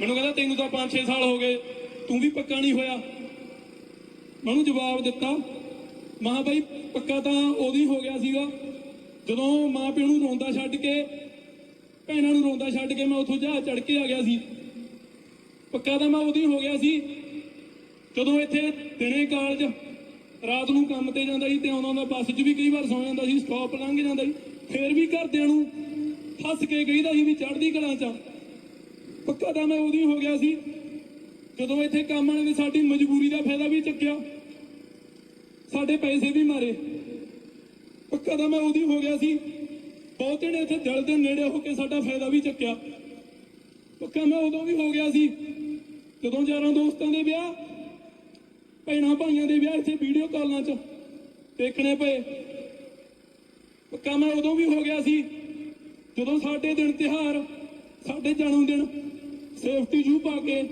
ਮੈਨੂੰ ਕਹਿੰਦਾ ਤੈਨੂੰ ਤਾਂ 5-6 ਸਾਲ ਹੋ ਗਏ, ਤੂੰ ਵੀ ਪੱਕਾ ਨਹੀਂ ਹੋਇਆ। ਮੈਂ ਉਹਨੂੰ ਜਵਾਬ ਦਿੱਤਾ, ਮਾਂ ਬਾਈ ਪੱਕਾ ਤਾਂ ਉਦੋਂ ਹੀ ਹੋ ਗਿਆ ਸੀਗਾ, ਜਦੋਂ ਮਾਂ ਪਿਓ ਨੂੰ ਰੋਂਦਾ ਛੱਡ ਕੇ, ਭੈਣਾਂ ਨੂੰ ਰੋਂਦਾ ਛੱਡ ਕੇ ਮੈਂ ਉੱਥੋਂ ਜਹਾਜ਼ ਚੜ ਕੇ ਆ ਗਿਆ ਸੀ। ਪੱਕਾ ਤਾਂ ਮੈਂ ਉਦੋਂ ਹੀ ਹੋ ਗਿਆ ਸੀ, ਜਦੋਂ ਇੱਥੇ ਦਿਨੇ ਕਾਲਜ, ਰਾਤ ਨੂੰ ਕੰਮ ਤੇ ਜਾਂਦਾ ਸੀ ਤੇ ਆਉਂਦਾ ਹੁੰਦਾ ਬੱਸ 'ਚ ਵੀ ਕਈ ਵਾਰ ਸੌ ਜਾਂਦਾ ਸੀ ਸਟਾਪ ਲੰਘ ਜਾਂਦਾ ਸੀ, ਫੇਰ ਵੀ ਘਰਦਿਆਂ ਨੂੰ ਫਸ ਕੇ ਕਹੀਦਾ ਸੀ ਵੀ ਚੜ੍ਹਦੀ ਕਲਾਂ 'ਚ ਪੱਕਾ ਤਾਂ ਮੈਂ ਉਦੋਂ ਹੀ ਹੋ ਗਿਆ ਸੀ, ਜਦੋਂ ਇੱਥੇ ਕੰਮ ਵਾਲੇ ਨੇ ਸਾਡੀ ਮਜਬੂਰੀ ਦਾ ਫਾਇਦਾ ਵੀ ਚੱਕਿਆ, ਸਾਡੇ ਪੈਸੇ ਵੀ ਮਾਰੇ। ਪੱਕਾ ਤਾਂ ਮੈਂ ਉਦੋਂ ਹੀ ਹੋ ਗਿਆ ਸੀ, ਬਹੁਤੇ ਨੇ ਇੱਥੇ ਦਿਲ ਦੇ ਨੇੜੇ ਹੋ ਕੇ ਸਾਡਾ ਫਾਇਦਾ ਵੀ ਚੱਕਿਆ। ਪੱਕਾ ਮੈਂ ਉਦੋਂ ਵੀ ਹੋ ਗਿਆ ਸੀ, ਜਦੋਂ ਯਾਰਾਂ ਦੋਸਤਾਂ ਦੇ ਵਿਆਹ, ਭੈਣਾਂ ਭਾਈਆਂ ਦੇ ਵਿਆਹ ਇੱਥੇ ਵੀਡੀਓ ਕਾਲਾਂ 'ਚ ਦੇਖਣੇ ਪਏ। ਪੱਕਾ ਮੈਂ ਉਦੋਂ ਵੀ ਹੋ ਗਿਆ ਸੀ, ਜਦੋਂ ਸਾਡੇ ਦਿਨ ਤਿਹਾਰ ਸਾਡੇ ਜਨਮ ਦਿਨ ਸੇਫਟੀ ਜੂ ਪਾ ਕੇ,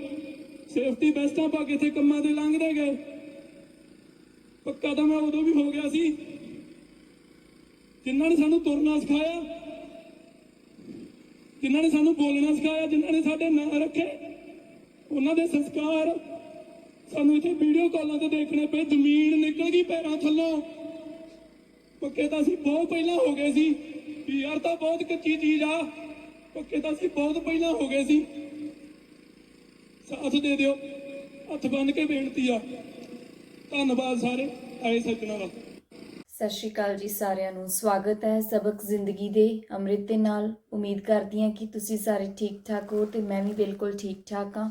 ਸੇਫਟੀ ਬੈਸਟਾਂ ਪਾ ਕੇ ਇੱਥੇ ਕੰਮਾਂ ਤੇ ਲੰਘਦੇ ਗਏ। ਪੱਕਾ ਤਾਂ ਮੈਂ ਉਦੋਂ ਵੀ ਹੋ ਗਿਆ ਸੀ, ਜਿਨ੍ਹਾਂ ਨੇ ਸਾਨੂੰ ਤੁਰਨਾ ਸਿਖਾਇਆ, ਜਿਨ੍ਹਾਂ ਨੇ ਸਾਨੂੰ ਬੋਲਣਾ ਸਿਖਾਇਆ, ਜਿਨ੍ਹਾਂ ਨੇ ਸਾਡੇ ਨਾਂ ਰੱਖੇ, ਉਹਨਾਂ ਦੇ ਸੰਸਕਾਰ ਸਾਨੂੰ ਇੱਥੇ ਵੀਡੀਓ ਕਾਲਾਂ ਤੇ ਦੇਖਣੇ ਪਏ, ਜ਼ਮੀਨ ਨਿਕਲ ਗਈ ਪੈਰਾਂ ਥੱਲੋਂ। ਪੱਕੇ ਤਾਂ ਅਸੀਂ ਬਹੁਤ ਪਹਿਲਾਂ ਹੋ ਗਏ ਸੀ ਵੀ ਯਾਰ ਤਾਂ ਬਹੁਤ ਕੱਚੀ ਚੀਜ਼ ਆ, ਪੱਕੇ ਤਾਂ ਅਸੀਂ ਬਹੁਤ ਪਹਿਲਾਂ ਹੋ ਗਏ ਸੀ। ਸਾਥ ਦੇ ਦਿਓ। ਹੱਥ ਬੰਨ ਕੇ ਬੇਨਤੀ ਆ। ਧੰਨਵਾਦ ਸਾਰੇ ਆਏ ਸੱਜਣਾ ਦਾ। ਸਤਿ ਸ਼੍ਰੀ ਅਕਾਲ ਜੀ ਸਾਰਿਆਂ ਨੂੰ। ਸਵਾਗਤ ਹੈ ਸਬਕ ਜ਼ਿੰਦਗੀ ਦੇ ਅੰਮ੍ਰਿਤ ਦੇ ਨਾਲ। ਉਮੀਦ ਕਰਦੀ ਹਾਂ ਕਿ ਤੁਸੀਂ ਸਾਰੇ ਠੀਕ ਠਾਕ ਹੋ ਤੇ ਮੈਂ ਵੀ ਬਿਲਕੁਲ ਠੀਕ ਠਾਕ ਹਾਂ।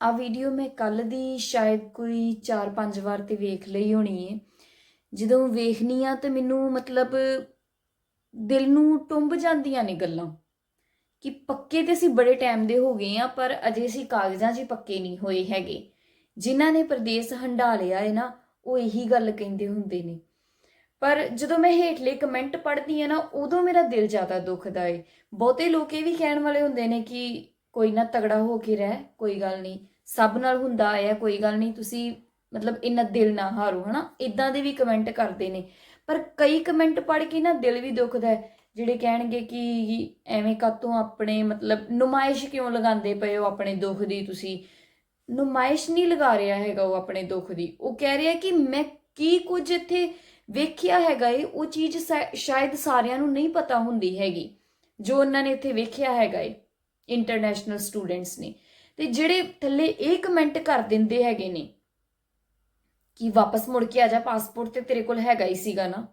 ਆ ਵੀਡੀਓ ਮੈਂ ਕੱਲ ਦੀ ਸ਼ਾਇਦ ਕੋਈ 4-5 ਵਾਰ ਤੇ ਵੇਖ ਲਈ ਹੋਣੀ ਹੈ ਜਦੋਂ ਵੇਖਨੀ ਆ ਤੇ ਮੈਨੂੰ ਮਤਲਬ ਦਿਲ ਨੂੰ ਟੁੰਬ ਜਾਂਦੀਆਂ ਨੇ ਗੱਲਾਂ। ਕਿ ਪੱਕੇ ਤੇ ਅਸੀਂ ਬੜੇ ਟਾਈਮ ਦੇ ਹੋ ਗਏ ਆ ਪਰ ਅਜੇ ਅਸੀਂ ਕਾਗਜ਼ਾਂ 'ਚ ਪੱਕੇ ਨਹੀਂ ਹੋਏ ਹੈਗੇ। ਜਿਨ੍ਹਾਂ ਨੇ ਪ੍ਰਦੇਸ਼ ਹੰਡਾ ਲਿਆ ਹੈ ਨਾ, ਉਹ ਇਹੀ ਗੱਲ ਕਹਿੰਦੇ ਹੁੰਦੇ ਨੇ। ਪਰ ਜਦੋਂ ਮੈਂ ਹੇਠਲੇ ਕਮੈਂਟ ਪੜ੍ਹਦੀ ਆ ਨਾ, ਉਦੋਂ ਮੇਰਾ ਦਿਲ ਜ਼ਿਆਦਾ ਦੁਖਦਾ ਏ। ਬਹੁਤੇ ਲੋਕ ਇਹ ਵੀ ਕਹਿਣ ਵਾਲੇ ਹੁੰਦੇ ਨੇ ਕਿ ਕੋਈ ਨਾ ਤਗੜਾ ਹੋ ਕੇ ਰਹਿ, ਕੋਈ ਗੱਲ ਨਹੀਂ। ਸਭ ਨਾਲ ਹੁੰਦਾ ਆਇਆ, ਕੋਈ ਗੱਲ ਨਹੀਂ, ਤੁਸੀਂ ਮਤਲਬ ਇੰਨਾ ਦਿਲ ਨਾ ਹਾਰੋ, ਹਨਾ? ਇਦਾਂ ਦੇ ਵੀ ਕਮੈਂਟ ਕਰਦੇ ਨੇ। ਪਰ ਕਈ ਕਮੈਂਟ ਪੜ੍ਹ ਕੇ ਨਾ ਦਿਲ ਵੀ ਦੁਖਦਾ ਹੈ। ਜਿਹੜੇ ਕਹਿਣਗੇ ਕਿ ਐਵੇਂ ਕਾਤੋਂ ਆਪਣੇ ਮਤਲਬ ਨੁਮਾਇਸ਼ ਕਿਉਂ ਲਗਾਉਂਦੇ ਪਏ ਹੋ ਆਪਣੇ ਦੁੱਖ ਦੀ ਤੁਸੀਂ? ਨੁਮਾਇਸ਼ ਨਹੀਂ ਲਗਾ ਰਿਹਾ ਹੈਗਾ ਉਹ ਆਪਣੇ ਦੁੱਖ ਦੀ। ਉਹ ਕਹਿ ਰਿਹਾ ਕਿ ਮੈਂ ਕੀ ਕੁਝ ਇੱਥੇ ਵੇਖਿਆ ਹੈਗਾ ਏ, ਉਹ ਚੀਜ਼ ਸ਼ਾ- ਸ਼ਾਇਦ ਸਾਰਿਆਂ ਨੂੰ ਨਹੀਂ ਪਤਾ ਹੁੰਦੀ ਹੈਗੀ, ਜੋ ਉਹਨਾਂ ਨੇ ਇੱਥੇ ਵੇਖਿਆ ਹੈਗਾ ਏ ਇੰਟਰਨੈਸ਼ਨਲ ਸਟੂਡੈਂਟਸ ਨੇ। ਤੇ ਜਿਹੜੇ ਥੱਲੇ ਇਹ ਕਮੈਂਟ ਕਰ ਦਿੰਦੇ ਹੈਗੇ ਨੇ ਕਿ ਵਾਪਸ ਮੁੜ ਕੇ ਆ ਜਾ ਪਾਸਪੋਰਟ ਤੇ ਤੇਰੇ ਕੋਲ ਹੈਗਾ ਹੀ ਸੀਗਾ ਨਾ।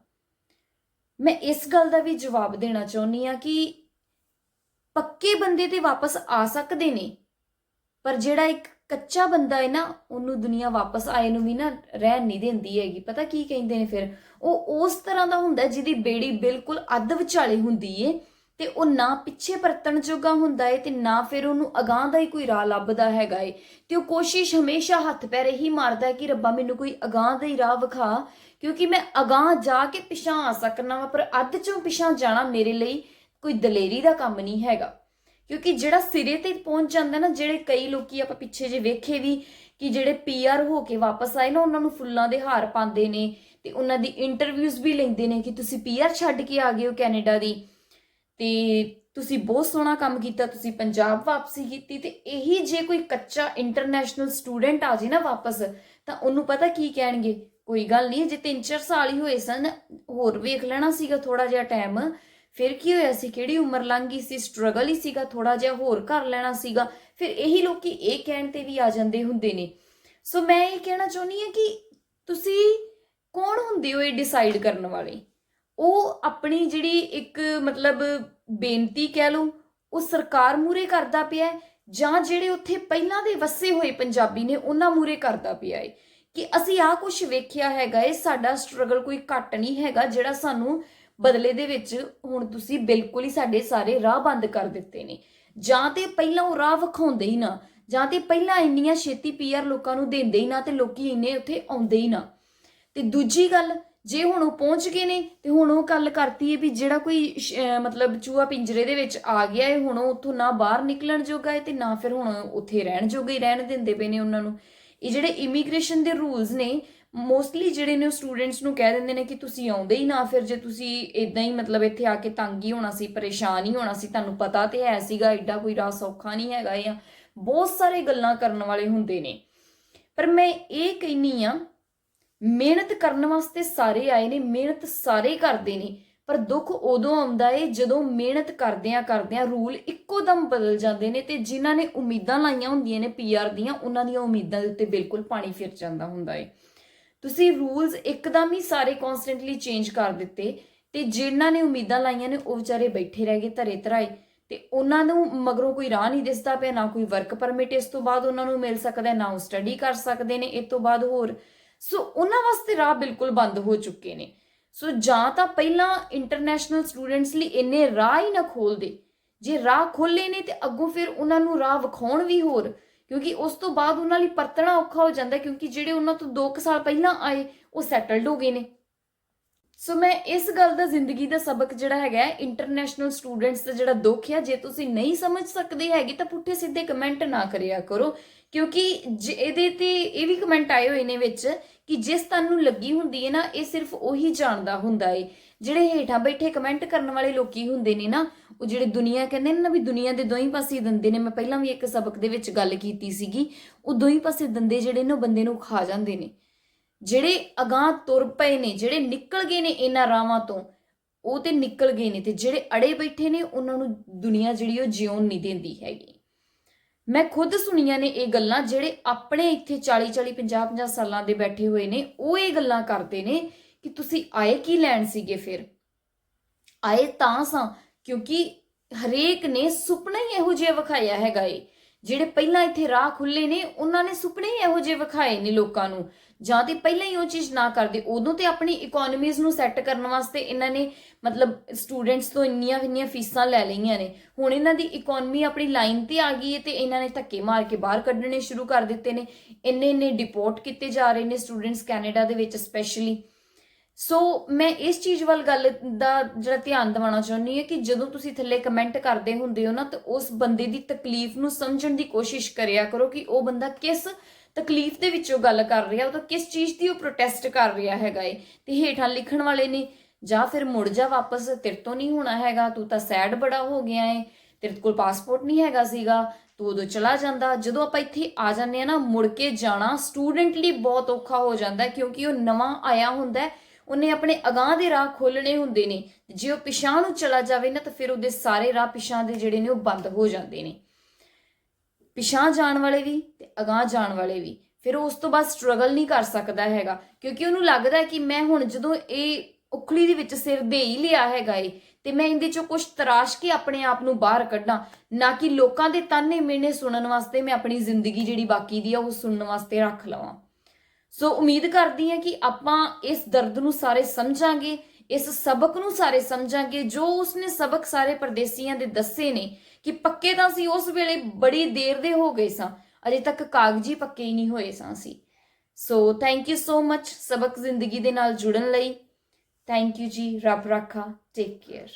ਮੈਂ ਇਸ ਗੱਲ ਦਾ ਵੀ ਜਵਾਬ ਦੇਣਾ ਚਾਹੁੰਦੀ ਆ ਕਿ ਪੱਕੇ ਬੰਦੇ ਤੇ ਵਾਪਸ ਆ ਸਕਦੇ ਨੇ, ਪਰ ਜਿਹੜਾ ਇੱਕ ਕੱਚਾ ਬੰਦਾ ਹੈ ਨਾ, ਉਹਨੂੰ ਦੁਨੀਆ ਵਾਪਸ ਆਏ ਨੂੰ ਵੀ ਨਾ ਰਹਿਣ ਨਹੀਂ ਦਿੰਦੀ ਹੈਗੀ। ਪਤਾ ਕੀ ਕਹਿੰਦੇ ਨੇ ਫਿਰ? ਉਹ ਉਸ ਤਰ੍ਹਾਂ ਦਾ ਹੁੰਦਾ ਜਿਹਦੀ ਬੇੜੀ ਬਿਲਕੁਲ ਅੱਧ ਵਿਚਾਲੇ ਹੁੰਦੀ ਏ ਤੇ ਉਹ ਨਾ ਪਿੱਛੇ ਪਰਤਣ ਜੋਗਾ ਹੁੰਦਾ ਏ ਤੇ ਨਾ ਫਿਰ ਉਹਨੂੰ ਅਗਾਹ ਦਾ ਹੀ ਕੋਈ ਰਾਹ ਲੱਭਦਾ ਹੈਗਾ ਏ। ਤੇ ਉਹ ਕੋਸ਼ਿਸ਼ ਹਮੇਸ਼ਾ ਹੱਥ ਪੈਰ ਹੀ ਮਾਰਦਾ ਹੈ ਕਿ ਰੱਬਾ ਮੈਨੂੰ ਕੋਈ ਅਗਾਹ ਦਾ ਹੀ ਰਾਹ ਵਿਖਾ ਕਿਉਂਕਿ ਮੈਂ ਅਗਾਹ ਜਾ ਕੇ ਪਿਛਾਂ ਆ ਸਕਣਾ ਵਾ, ਪਰ ਅੱਧ ਚੋਂ ਪਿਛਾਂ ਜਾਣਾ ਮੇਰੇ ਲਈ ਕੋਈ ਦਲੇਰੀ ਦਾ ਕੰਮ ਨਹੀਂ ਹੈਗਾ। ਕਿਉਂਕਿ ਜਿਹੜਾ ਸਿਰੇ ਤੇ ਪਹੁੰਚ ਜਾਂਦਾ ਨਾ, ਜਿਹੜੇ ਕਈ ਲੋਕੀ ਆਪਾਂ ਪਿੱਛੇ ਜੇ ਵੇਖੇ ਵੀ ਕਿ ਜਿਹੜੇ ਪੀਆਰ ਹੋ ਕੇ ਵਾਪਸ ਆਏ ਨਾ, ਉਹਨਾਂ ਨੂੰ ਫੁੱਲਾਂ ਦੇ ਹਾਰ ਪਾਉਂਦੇ ਨੇ ਤੇ ਉਹਨਾਂ ਦੀ ਇੰਟਰਵਿਊਜ਼ ਵੀ ਲੈਂਦੇ ਨੇ ਕਿ ਤੁਸੀਂ ਪੀਆਰ ਛੱਡ ਕੇ ਆ ਗਏ ਹੋ ਕੈਨੇਡਾ ਦੀ। ਤੇ ਤੁਸੀਂ ਬਹੁਤ ਸੋਹਣਾ ਕੰਮ ਕੀਤਾ, ਤੁਸੀਂ ਪੰਜਾਬ ਵਾਪਸੀ ਕੀਤੀ ਤੇ ਇਹੀ ਜੇ ਕੋਈ ਕੱਚਾ ਇੰਟਰਨੈਸ਼ਨਲ ਸਟੂਡੈਂਟ ਆ ਜੇ ਨਾ ਵਾਪਸ, ਤਾਂ ਉਹਨੂੰ ਪਤਾ ਕੀ ਕਹਿਣਗੇ? ਕੋਈ ਗੱਲ ਨਹੀਂ ਜੇ 3-4 ਸਾਲ ਹੀ ਹੋਏ ਸਨ, ਹੋਰ ਵੇਖ ਲੈਣਾ ਸੀਗਾ ਥੋੜਾ ਜਿਹਾ ਟਾਈਮ ਫਿਰ ਕੀ ਹੋਇਆ ਸੀ, ਕਿਹੜੀ ਉਮਰ ਲੰਘ ਗਈ ਸੀ ਸਟਰਗਲ ਹੀ ਸੀਗਾ ਥੋੜਾ ਜਿਹਾ, ਹੋਰ ਕਰ ਲੈਣਾ ਸੀਗਾ। ਫਿਰ ਇਹੀ ਲੋਕੀ ਇਹ ਕਹਿਣ ਤੇ ਵੀ ਆ ਜਾਂਦੇ ਹੁੰਦੇ ਨੇ। ਸੋ ਮੈਂ ਇਹ ਕਹਿਣਾ ਚਾਹੁੰਦੀ ਹਾਂ ਕਿ ਤੁਸੀਂ ਕੌਣ ਹੁੰਦੇ ਹੋ ਇਹ ਡਿਸਾਈਡ ਕਰਨ ਵਾਲੇ? ਉਹ ਆਪਣੀ ਜਿਹੜੀ ਇੱਕ ਮਤਲਬ ਬੇਨਤੀ ਕਹਿ ਲਓ, ਉਹ ਸਰਕਾਰ ਮੂਰੇ ਕਰਦਾ ਪਿਆ ਜਾਂ ਜਿਹੜੇ ਉੱਥੇ ਪਹਿਲਾਂ ਦੇ ਵਸੇ ਹੋਏ ਪੰਜਾਬੀ ਨੇ, ਉਹਨਾਂ ਮੂਰੇ ਕਰਦਾ ਪਿਆ ਏ ਕਿ ਅਸੀਂ ਆਹ ਕੁਝ ਵੇਖਿਆ ਹੈਗਾ ਏ ਸਾਡਾ ਸਟਰਗਲ ਕੋਈ ਘੱਟ ਨਹੀਂ ਹੈਗਾ, ਜਿਹੜਾ ਸਾਨੂੰ ਬਦਲੇ ਦੇ ਵਿੱਚ ਹੁਣ ਤੁਸੀਂ ਬਿਲਕੁਲ ਹੀ ਸਾਡੇ ਸਾਰੇ ਰਾਹ ਬੰਦ ਕਰ ਦਿੱਤੇ ਨੇ। ਜਾਂ ਤੇ ਪਹਿਲਾਂ ਉਹ ਰਾਹ ਵਿਖਾਉਂਦੇ ਹੀ ਨਾ, ਜਾਂ ਤੇ ਪਹਿਲਾਂ ਇੰਨੀਆਂ ਛੇਤੀ ਪੀਆਰ ਲੋਕਾਂ ਨੂੰ ਦਿੰਦੇ ਹੀ ਨਾ ਤੇ ਲੋਕੀ ਇੰਨੇ ਉੱਥੇ ਆਉਂਦੇ ਹੀ ਨਾ। ਤੇ ਦੂਜੀ ਗੱਲ, ਜੇ ਹੁਣ ਉਹ ਪਹੁੰਚ ਗਏ ਨੇ, ਤੇ ਹੁਣ ਉਹ ਗੱਲ ਕਰਤੀ ਹੈ ਵੀ ਜਿਹੜਾ ਕੋਈ ਮਤਲਬ ਚੂਹਾ ਪਿੰਜਰੇ ਦੇ ਵਿੱਚ ਆ ਗਿਆ ਹੈ ਹੁਣ ਉਹ ਉੱਥੋਂ ਨਾ ਬਾਹਰ ਨਿਕਲਣ ਜੋਗਾ ਹੈ ਤੇ ਨਾ ਫਿਰ ਹੁਣ ਉੱਥੇ ਰਹਿਣ ਜੋਗੇ ਹੀ ਰਹਿਣ ਦਿੰਦੇ ਪਏ ਨੇ ਉਹਨਾਂ ਨੂੰ। ਇਹ ਜਿਹੜੇ ਇਮੀਗ੍ਰੇਸ਼ਨ ਦੇ ਰੂਲਸ ਨੇ ਮੋਸਟਲੀ ਜਿਹੜੇ ਨੇ ਉਹ ਸਟੂਡੈਂਟਸ ਨੂੰ ਕਹਿ ਦਿੰਦੇ ਨੇ ਕਿ ਤੁਸੀਂ ਆਉਂਦੇ ਹੀ ਨਾ ਫਿਰ ਜੇ ਤੁਸੀਂ ਇਦਾਂ ਹੀ ਮਤਲਬ ਇੱਥੇ ਆ ਕੇ ਤੰਗ ਹੀ ਹੋਣਾ ਸੀ, ਪਰੇਸ਼ਾਨ ਹੀ ਹੋਣਾ ਸੀ, ਤੁਹਾਨੂੰ ਪਤਾ ਤੇ ਹੈ ਸੀਗਾ ਐਡਾ ਕੋਈ ਰਾਹ ਸੌਖਾ ਨਹੀਂ ਹੈਗਾ ਜਾਂ ਬਹੁਤ ਸਾਰੇ ਗੱਲਾਂ ਕਰਨ ਵਾਲੇ ਹੁੰਦੇ ਨੇ। ਪਰ ਮੈਂ ਇਹ ਕਹਿਨੀ ਆ ਮਿਹਨਤ ਕਰਨ ਵਾਸਤੇ ਸਾਰੇ ਆਏ ਨੇ, ਮਿਹਨਤ ਸਾਰੇ ਕਰਦੇ ਨੇ। ਪਰ ਦੁੱਖ ਉਦੋਂ ਆਉਂਦਾ ਏ ਜਦੋਂ ਮਿਹਨਤ ਕਰਦਿਆਂ ਕਰਦਿਆਂ ਰੂਲ ਇੱਕੋ ਦਮ ਬਦਲ ਜਾਂਦੇ ਨੇ ਤੇ ਜਿਨ੍ਹਾਂ ਨੇ ਉਮੀਦਾਂ ਲਾਈਆਂ ਹੁੰਦੀਆਂ ਨੇ ਪੀਆਰ ਦੀਆਂ, ਉਹਨਾਂ ਦੀਆਂ ਉਮੀਦਾਂ ਦੇ ਉੱਤੇ ਬਿਲਕੁਲ ਪਾਣੀ ਫਿਰ ਜਾਂਦਾ ਹੁੰਦਾ ਏ। ਤੁਸੀਂ ਰੂਲਸ ਇੱਕਦਮ ਹੀ ਸਾਰੇ ਕਨਸਟੈਂਟਲੀ ਚੇਂਜ ਕਰ ਦਿੱਤੇ ਤੇ ਜਿਨ੍ਹਾਂ ਨੇ ਉਮੀਦਾਂ ਲਾਈਆਂ ਨੇ ਉਹ ਵਿਚਾਰੇ ਬੈਠੇ ਰਹਿ ਗਏ ਧਰੇ ਧਰਾਏ ਤੇ ਉਹਨਾਂ ਨੂੰ ਮਗਰੋਂ ਕੋਈ ਰਾਹ ਨਹੀਂ ਦਿਸਦਾ ਪਿਆ, ਨਾ ਕੋਈ ਵਰਕ ਪਰਮਿਟ ਇਸ ਤੋਂ ਬਾਅਦ ਉਹਨਾਂ ਨੂੰ ਮਿਲ ਸਕਦਾ ਨਾ ਉਹ ਸਟੱਡੀ ਕਰ ਸਕਦੇ ਨੇ ਇਸ ਤੋਂ ਬਾਅਦ ਹੋਰ। ਸੋ ਉਹਨਾਂ ਵਾਸਤੇ ਰਾਹ ਬਿਲਕੁਲ ਬੰਦ ਹੋ ਚੁੱਕੇ ਨੇ। ਸੋ ਜਾਂ ਤਾਂ ਪਹਿਲਾਂ ਇੰਟਰਨੈਸ਼ਨਲ ਸਟੂਡੈਂਟਸ ਲਈ ਇੰਨੇ ਰਾਹ ਹੀ ਨਾ ਖੋਲਦੇ ਜੇ ਰਾਹ ਖੋਲੇ ਨੇ ਤੇ ਅੱਗੋਂ ਫਿਰ ਉਹਨਾਂ ਨੂੰ ਰਾਹ ਵਿਖਾਉਣ ਵੀ ਹੋਰ, ਕਿਉਂਕਿ ਉਸ ਤੋਂ ਬਾਅਦ ਉਹਨਾਂ ਲਈ ਪਰਤਣਾ ਔਖਾ ਹੋ ਜਾਂਦਾ, ਕਿਉਂਕਿ ਜਿਹੜੇ ਉਹਨਾਂ ਤੋਂ 2 ਸਾਲ ਪਹਿਲਾਂ ਆਏ, ਉਹ ਸੈਟਲਡ ਹੋ ਗਏ ਨੇ। ਸੋ ਮੈਂ ਇਸ ਗੱਲ ਦਾ ਜ਼ਿੰਦਗੀ ਦਾ ਸਬਕ ਜਿਹੜਾ ਹੈਗਾ ਇੰਟਰਨੈਸ਼ਨਲ ਸਟੂਡੈਂਟਸ ਦਾ ਜਿਹੜਾ ਦੁੱਖ ਹੈ, ਜੇ ਤੁਸੀਂ ਨਹੀਂ ਸਮਝ ਸਕਦੇ ਹੈਗੇ ਤਾਂ ਪੁੱਠੇ ਸਿੱਧੇ ਕਮੈਂਟ ਨਾ ਕਰਿਆ ਕਰੋ। ਕਿਉਂਕਿ ਜ- ਇਹਦੇ ਤੇ ਇਹ ਵੀ ਕਮੈਂਟ ਆਏ ਹੋਏ ਨੇ ਵਿੱਚ ਕਿ ਜਿਸ ਤੁਹਾਨੂੰ ਲੱਗੀ ਹੁੰਦੀ ਹੈ ਨਾ, ਇਹ ਸਿਰਫ ਉਹੀ ਜਾਣਦਾ ਹੁੰਦਾ ਏ। ਜਿਹੜੇ ਹੇਠਾਂ ਬੈਠੇ ਕਮੈਂਟ ਕਰਨ ਵਾਲੇ ਲੋਕੀ ਹੁੰਦੇ ਨੇ ਨਾ, ਉਹ ਜਿਹੜੇ ਦੁਨੀਆ ਕਹਿੰਦੇ ਨੇ ਨਾ ਵੀ ਦੁਨੀਆ ਦੇ ਦੋਹੀਂ ਪਾਸੇ ਦੰਦੇ ਨੇ, ਮੈਂ ਪਹਿਲਾਂ ਵੀ ਇੱਕ ਸਬਕ ਦੇ ਵਿੱਚ ਗੱਲ ਕੀਤੀ ਸੀਗੀ, ਉਹ ਦੋਹੀਂ ਪਾਸੇ ਦੰਦੇ ਜਿਹੜੇ ਨੇ, ਉਹ ਬੰਦੇ ਨੂੰ ਖਾ ਜਾਂਦੇ ਨੇ। ਜਿਹੜੇ ਅਗਾਹ ਤੁਰ ਪਏ ਨੇ, ਜਿਹੜੇ ਨਿਕਲ ਗਏ ਨੇ ਇਹਨਾਂ ਰਾਵਾਂ ਤੋਂ, ਉਹ ਤੇ ਨਿਕਲ ਗਏ ਨੇ ਤੇ ਜਿਹੜੇ ਅੜੇ ਬੈਠੇ ਨੇ, ਉਹਨਾਂ ਨੂੰ ਦੁਨੀਆ ਜਿਹੜੀ ਉਹ ਜਿਉਣ ਨਹੀਂ ਦਿੰਦੀ ਹੈਗੀ। ਮੈਂ ਖੁਦ ਸੁਣੀਆਂ ਨੇ ਇਹ ਗੱਲਾਂ, ਜਿਹੜੇ ਆਪਣੇ ਇੱਥੇ 40 40 50 50 ਸਾਲਾਂ ਦੇ ਬੈਠੇ ਹੋਏ ਨੇ, ਉਹ ਇਹ ਗੱਲਾਂ ਕਰਦੇ ਨੇ ਕਿ ਤੁਸੀਂ ਆਏ ਕੀ ਲੈਣ ਸੀਗੇ ਫਿਰ? ਆਏ ਤਾਂ ਸਾਂ, ਕਿਉਂਕਿ ਹਰੇਕ ਨੇ ਸੁਪਨਾ ਹੀ ਇਹੋ ਜਿਹਾ ਵਿਖਾਇਆ ਹੈਗਾ ਏ। ਜਿਹੜੇ ਪਹਿਲਾਂ ਇੱਥੇ ਰਾਹ ਖੁੱਲੇ ਨੇ, ਉਹਨਾਂ ਨੇ ਸੁਪਨੇ ਹੀ ਇਹੋ ਜਿਹੇ ਵਿਖਾਏ ਨੇ ਲੋਕਾਂ ਨੂੰ ਜਾਂ ਤੇ ਪਹਿਲਾਂ ਹੀ ਉਹ ਚੀਜ਼ ਨਾ ਕਰਦੇ, ਉਦੋਂ ਤੇ ਆਪਣੀ ਇਕਨੋਮੀਜ਼ ਨੂੰ ਸੈੱਟ ਕਰਨ ਵਾਸਤੇ ਇਹਨਾਂ ਨੇ ਮਤਲਬ ਸਟੂਡੈਂਟਸ ਤੋਂ ਇੰਨੀਆਂ ਇੰਨੀਆਂ ਫੀਸਾਂ ਲੈ ਲਈਆਂ ਨੇ। ਹੁਣ ਇਹਨਾਂ ਦੀ ਇਕਨੋਮੀ ਆਪਣੀ ਲਾਈਨ ਤੇ ਆ ਗਈ ਹੈ ਤੇ ਇਹਨਾਂ ਨੇ ਧੱਕੇ ਮਾਰ ਕੇ ਬਾਹਰ ਕੱਢਣੇ ਸ਼ੁਰੂ ਕਰ ਦਿੱਤੇ ਨੇ। ਇੰਨੇ ਇੰਨੇ ਡਿਪੋਰਟ ਕੀਤੇ ਜਾ ਰਹੇ ਨੇ ਸਟੂਡੈਂਟਸ ਕੈਨੇਡਾ ਦੇ ਵਿੱਚ ਸਪੈਸ਼ਲੀ ਸੋ ਮੈਂ ਇਸ ਚੀਜ਼ ਵੱਲ ਗੱਲ ਦਾ ਜਿਹੜਾ ਧਿਆਨ ਦਿਵਾਉਣਾ ਚਾਹੁੰਦੀ ਹਾਂ ਕਿ ਜਦੋਂ ਤੁਸੀਂ ਥੱਲੇ ਕਮੈਂਟ ਕਰਦੇ ਹੁੰਦੇ ਹੋ ਨਾ, ਤਾਂ ਉਸ ਬੰਦੇ ਦੀ ਤਕਲੀਫ ਨੂੰ ਸਮਝਣ ਦੀ ਕੋਸ਼ਿਸ਼ ਕਰਿਆ ਕਰੋ ਕਿ ਉਹ ਬੰਦਾ ਕਿਸ ਤਕਲੀਫ ਦੇ ਵਿੱਚੋਂ ਗੱਲ ਕਰ ਰਿਹਾ, ਉਹ ਕਿਸ ਚੀਜ਼ ਦੀ ਉਹ ਪ੍ਰੋਟੈਸਟ ਕਰ ਰਿਹਾ ਹੈਗਾ ਏ? ਤੇ ਹੇਠਾਂ ਲਿਖਣ ਵਾਲੇ ਨੇ, ਜਾਂ ਫਿਰ ਮੁੜ ਜਾ ਵਾਪਸ, ਤੇਰੇ ਤੋਂ ਨਹੀਂ ਹੋਣਾ ਹੈਗਾ, ਤੂੰ ਤਾਂ ਸੈਡ ਬੜਾ ਹੋ ਗਿਆ ਏ, ਤੇਰੇ ਕੋਲ ਪਾਸਪੋਰਟ ਨਹੀਂ ਹੈਗਾ ਸੀਗਾ, ਤੂੰ ਉਦੋਂ ਚਲਾ ਜਾਂਦਾ। ਜਦੋਂ ਆਪਾਂ ਇੱਥੇ ਆ ਜਾਂਦੇ ਆ ਨਾ, ਮੁੜ ਕੇ ਜਾਣਾ ਸਟੂਡੈਂਟ ਲਈ ਬਹੁਤ ਔਖਾ ਹੋ ਜਾਂਦਾ, ਕਿਉਂਕਿ ਉਹ ਨਵਾਂ ਆਇਆ ਹੁੰਦਾ ਉਹਨੇ ਆਪਣੇ ਅਗਾਹ ਦੇ ਰਾਹ ਖੋਲਣੇ ਹੁੰਦੇ ਨੇ। ਜੇ ਉਹ ਪਿਛਾਂ ਨੂੰ ਚਲਾ ਜਾਵੇ ਨਾ, ਤਾਂ ਫਿਰ ਉਹਦੇ ਸਾਰੇ ਰਾਹ ਪਿਛਾਂ ਦੇ ਜਿਹੜੇ ਨੇ ਉਹ ਬੰਦ ਹੋ ਜਾਂਦੇ ਨੇ। ਪਿਛਾਂ ਜਾਣ ਵਾਲੇ ਵੀ ਤੇ ਅਗਾਹ ਜਾਣ ਵਾਲੇ ਵੀ। ਫਿਰ ਉਹ ਉਸ ਤੋਂ ਬਾਅਦ ਸਟਰਗਲ ਨਹੀਂ ਕਰ ਸਕਦਾ ਹੈਗਾ, ਕਿਉਂਕਿ ਉਹਨੂੰ ਲੱਗਦਾ ਹੈ ਕਿ ਮੈਂ ਹੁਣ ਜਦੋਂ ਇਹ ਉਖਲੀ ਦੇ ਵਿੱਚ ਸਿਰ ਦੇ ਹੀ ਲਿਆ ਹੈਗਾ ਏ, ਤੇ ਮੈਂ ਇਹਦੇ ਚੋਂ ਕੁਝ ਤਰਾਸ਼ ਕੇ ਆਪਣੇ ਆਪ ਨੂੰ ਬਾਹਰ ਕੱਢਾਂ, ਨਾ ਕਿ ਲੋਕਾਂ ਦੇ ਤਾਨੇ ਮੇਨੇ ਸੁਣਨ ਵਾਸਤੇ ਮੈਂ ਆਪਣੀ ਜ਼ਿੰਦਗੀ ਜਿਹੜੀ ਬਾਕੀ ਦੀ ਆ ਉਹ ਸੁਣਨ ਵਾਸਤੇ ਰੱਖ ਲਵਾਂ। ਸੋ ਉਮੀਦ ਕਰਦੀ ਹਾਂ ਕਿ ਆਪਾਂ ਇਸ ਦਰਦ ਨੂੰ ਸਾਰੇ ਸਮਝਾਂਗੇ, ਇਸ ਸਬਕ ਨੂੰ ਸਾਰੇ ਸਮਝਾਂਗੇ, ਜੋ ਉਸਨੇ ਸਬਕ ਸਾਰੇ ਪਰਦੇਸੀਆਂ ਦੇ ਦੱਸੇ ਨੇ ਕਿ ਪੱਕੇ ਤਾਂ ਸੀ ਉਸ ਵੇਲੇ ਬੜੀ ਦੇਰ ਦੇ ਹੋ ਗਏ ਸਾਂ, ਅਜੇ ਤੱਕ ਕਾਗਜ਼ੀ ਪੱਕੇ ਹੀ ਨਹੀਂ ਹੋਏ ਸਾਂ ਸੀ ਸੋ ਥੈਂਕ ਯੂ ਸੋ ਮੱਚ ਸਬਕ ਜ਼ਿੰਦਗੀ ਦੇ ਨਾਲ ਜੁੜਨ ਲਈ। ਥੈਂਕ ਯੂ ਜੀ, ਰੱਬ ਰਾਖਾ ਟੇਕ ਕੇਅਰ